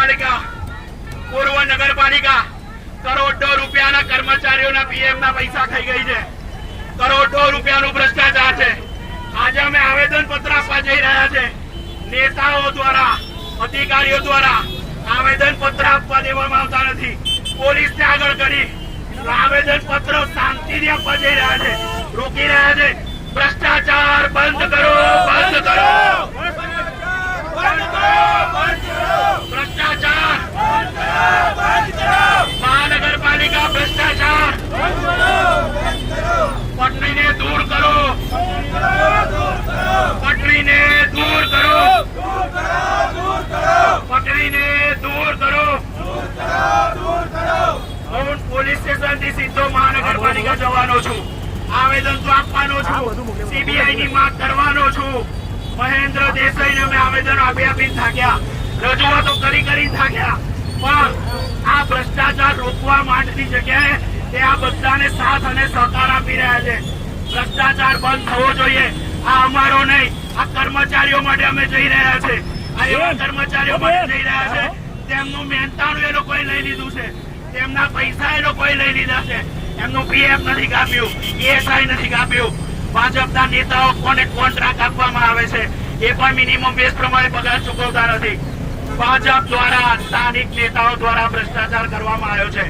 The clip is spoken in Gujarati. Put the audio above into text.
નગરપાલિકા, પૂર્વ નગરપાલિકા, કરોડો રૂપિયાના કર્મચારીઓના પીએમ ના પૈસા ખાઈ ગઈ છે. કરોડો રૂપિયાનું ભ્રષ્ટાચાર છે. આજે અમે આવેદન પત્ર આપવા જઈ રહ્યા છે. નેતાઓ દ્વારા, અધિકારીઓ દ્વારા આવેદન પત્ર આપવા દેવામાં આવતા નથી. પોલીસને આગળ કરી આવેદન પત્ર શાંતિથી આપવા જઈ રહ્યા છે. રોકી રહ્યા છે. ભ્રષ્ટાચાર બંધ કરો બંધ કરો ભ્રષ્ટાચાર મહાનગરપાલિકા ભ્રષ્ટાચાર પટરીને દૂર કરો પટરીને દૂર કરો પટરીને દૂર કરો હું પોલીસ સીધો મહાનગરપાલિકા જવાનો છું. આવેદન તો આપવાનો છું. સીબીઆઈ ની માંગ કરવાનો છું. મહેન્દ્ર દેસાઈને અમે આવેદન આપી આપી થાક્યા. રજૂઆતો કરી કરી થાક્યા. પણ આ ભ્રષ્ટાચાર રોકવા માટેની જગ્યાએ તે આ બધાને સાથ અને સહકાર આપી રહ્યા છે. ભ્રષ્ટાચાર બંધ થવો જોઈએ. આ અમારો નહીં. આ કર્મચારીઓ માટે અમે જઈ રહ્યા છે. આ એવા કર્મચારીઓ માટે જઈ રહ્યા છે. તેમનું મહેનતાણું એ લોકોએ લઈ લીધું છે. તેમના પૈસા એ લોકોએ લઈ લીધા છે. એમનું પીએફ નથી કાપ્યું ઈએસઆઈ નથી કાપ્યું. ભાજપના નેતાઓ કોને કોન્ટ્રાક્ટ આપવામાં આવે છે? એ પણ મિનિમમ બેઝ પ્રમાણે પગાર ચૂકવતા નથી. ભાજપ દ્વારા સ્થાનિક નેતાઓ દ્વારા ભ્રષ્ટાચાર કરવામાં આવ્યો છે.